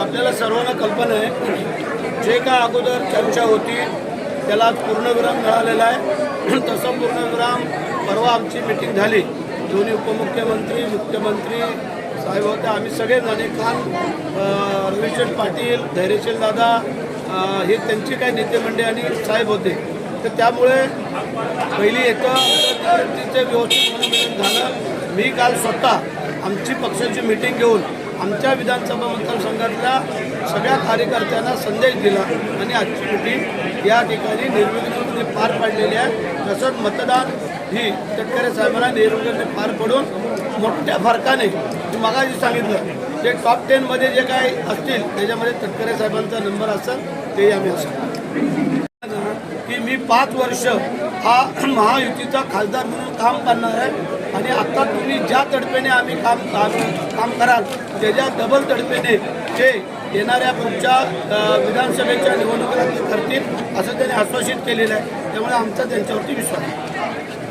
आपल्याला सर्वांना कल्पना आहे जे काय अगोदर चर्चा होती त्याला पूर्णविराम मिळालेला आहे. तसं पूर्णविराम परवा आमची मिटिंग झाली. दोन्ही उपमुख्यमंत्री मुख्यमंत्री साहेब होते. आम्ही सगळे नाणे खान रविशंकर पाटील धैर्यशील दादा हे त्यांचे काही नेतेमंडळी आणि साहेब होते. तर त्यामुळे पहिली एका तिचं व्यवस्थित मनोमिलन झालं. मी काल स्वतः आमची पक्षाची मिटिंग घेऊन आमच्या विधानसभा मतदारसंघातल्या सगळ्या कार्यकर्त्यांना संदेश दिला आणि आजची मिटिंग या ठिकाणी निर्विघ्नपणे पार पाडलेली आहे. तसंच मतदान ही तटकरे साहेबांना निर्विघ्नपणे पार पडून मोठ्या फरकाने मगाशी सांगितलं जे टॉप टेनमध्ये जे काही असतील त्याच्यामध्ये तटकरे साहेबांचा नंबर असेल ते आम्ही असं की मी पाच वर्ष हा महायुतीचा खासदार म्हणून काम करणार आहे. आणि आता तुम्ही ज्या तडफेने आम्ही काम काम काम कराल त्याच्या डबल तडफेने ते येणाऱ्या पुढच्या विधानसभेच्या निवडणुकीला करतील असं त्यांनी आश्वासित केलेलं आहे. त्यामुळे आमचा त्यांच्यावरती विश्वास आहे.